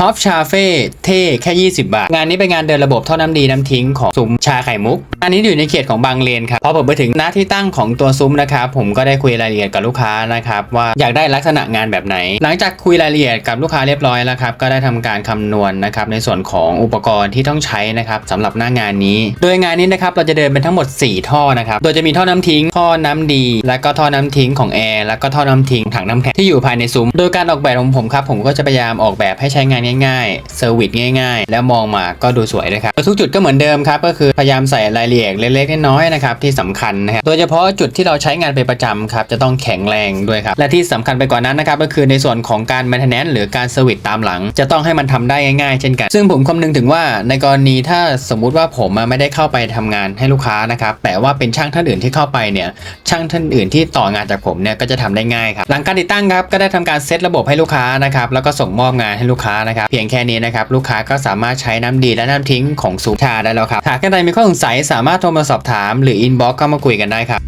ฮอฟชาเฟ่เท่แค่ 20 บาท งานนี้เป็นงานเดินระบบท่อน้ำดีน้ำทิ้งของซุ้มชาไข่มุก อันนี้อยู่ในเขตของบางเลนครับพอผมไปถึงหน้าที่ตั้งของตัวซุ้มนะครับผมก็ได้คุยรายละเอียดกับลูกค้านะครับว่าอยากได้ลักษณะงานแบบไหน หลังจากคุยรายละเอียดกับลูกค้าเรียบร้อยแล้วครับก็ได้ทำการคำนวณนะครับในส่วนของอุปกรณ์ที่ต้องใช้นะครับสำหรับหน้างานนี้ โดยงานนี้นะครับเราจะเดินเป็นทั้งหมด 4 ท่อนะครับโดยจะมีท่อน้ำทิ้งท่อน้ำดี และก็ท่อน้ำทิ้งของแอร์แล้วก็ท่อน้ำทิ้งถังน้ำแข็งที่อยู่ภายในซุ้มโดยการออกแบบของผมครับผมก็จะพยายามออกแบบให้ใช้งานง่ายๆเซอร์วิสง่าย ๆ แล้วมองมาก็ดูสวยด้วยครับทุกจุดก็เหมือนเดิมครับก็คือพยายามใส่รายละเอียดเล็กๆน้อยๆนะครับที่สำคัญนะครับโดยเฉพาะจุดที่เราใช้งานเป็นประจำครับจะต้องแข็งแรงด้วยครับและที่สำคัญไปกว่านั้นนะครับก็คือในส่วนของการ maintenance หรือการเซอร์วิสตามหลัง จะต้องให้มันทำได้ง่ายๆ เช่นกัน ซึ่งผมคำนึงถึงว่าในกรณีถ้าสมมุติว่าผมไม่ได้เข้าไปทำงานให้ลูกค้านะครับแต่ว่าเป็นช่างท่านอื่นที่เข้าไปเนี่ยช่างท่านอื่นที่ต่องานจากผมเนี่ยก็จะทำได้ง่ายครับหลังการติดตั้งครับก็ได้ทำการเซตระบบให้ลูกค้านะครับแล้วก็ส่งมอบงานให้ลูกค้านะครับ เพียงแค่นี้นะครับลูกค้าก็สามารถใช้น้ำดีและน้ำทิ้งของซูชาได้แล้วครับ หากท่านใดมีข้อสงสัยสามารถโทรมาสอบถาม หรืออินบ็อกก็มาคุยกันได้ครับ